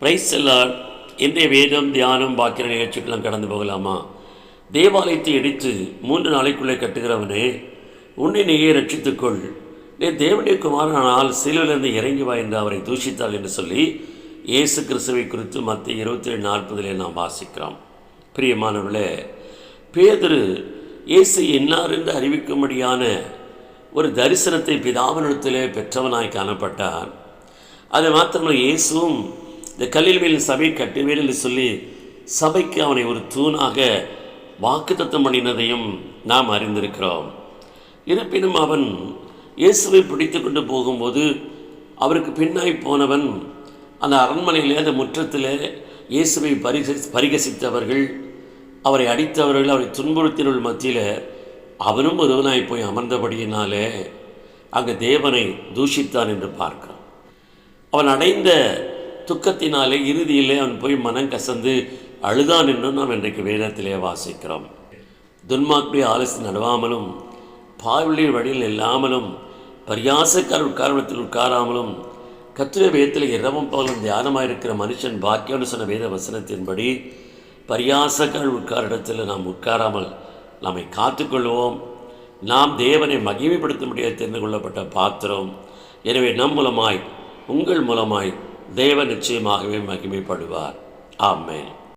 Price செல்லார் இன்றைய வேதம் தியானம் பாக்கிற நிகழ்ச்சிக்கெல்லாம் கடந்து போகலாமா? தேவாலயத்தை இடித்து மூன்று நாளைக்குள்ளே கட்டுகிறவனே உன்னை நீயே ரட்சித்துக்கொள் நீ தேவனுடைய குமாரனால் சிலுவிலிருந்து இறங்கி வா என்று அவரை தூஷித்தாள் என்று சொல்லி இயேசு கிறிஸ்துவை குறித்து மத்திய இருபத்தி ஏழு நாற்பதிலே நாம் வாசிக்கிறோம். பிரியமானவர்களே பேதரு இயேசு என்னார் என்று அறிவிக்கும்படியான ஒரு தரிசனத்தை பிதாவினிடத்திலே பெற்றவனாய் காணப்பட்டார். அது மாத்திரமல்ல இயேசுவும் இந்த கல்லில் மேல் சபை கட்டுவேன் என்று சொல்லி சபைக்கு அவனை ஒரு தூணாக வாக்குத்தத்தம் பண்ணினதையும் நாம் அறிந்திருக்கிறோம். இருப்பினும் அவன் இயேசுவை பிடித்து கொண்டு போகும்போது அவருக்கு பின்னாய் போனவன் அந்த அரண்மனையிலே அந்த முற்றத்திலே இயேசுவை பரிகசி பரிகசித்தவர்கள் அவரை அடித்தவர்கள் அவரை துன்புறுத்தினுள் மத்தியில் அவனும் ஒருவனாய் போய் அமர்ந்தபடியினாலே அங்கே தேவனை தூஷித்தான் என்று பார்க்கிறான் அவன் அடைந்த துக்கத்தினாலே இறுதியிலே அவன் போய் மனம் கசந்து அழுதான் என்றும் நாம் இன்றைக்கு வேதத்திலே வாசிக்கிறோம். துன்மாக்குடைய ஆலோசனை நடுவாமலும் பாவலி வழியில் இல்லாமலும் பரியாசக்கார உட்காரணத்தில் உட்காராமலும் கத்திர வேதத்தில் இரவும் பகலும் தியானமாக இருக்கிற மனுஷன் பாக்கியம்னு சொன்ன வேத வசனத்தின்படி பரியாசக்கார உட்கார இடத்தில் நாம் உட்காராமல் நம்மை காத்துக்கொள்வோம். நாம் தேவனை மகிமைப்படுத்த முடியாது தெரிந்து கொள்ளப்பட்ட பாத்திரம். எனவே நம் மூலமாய் உங்கள் மூலமாய் தேவன் நிச்சயமாகவே மகிமைப்படுவார். ஆமேன்.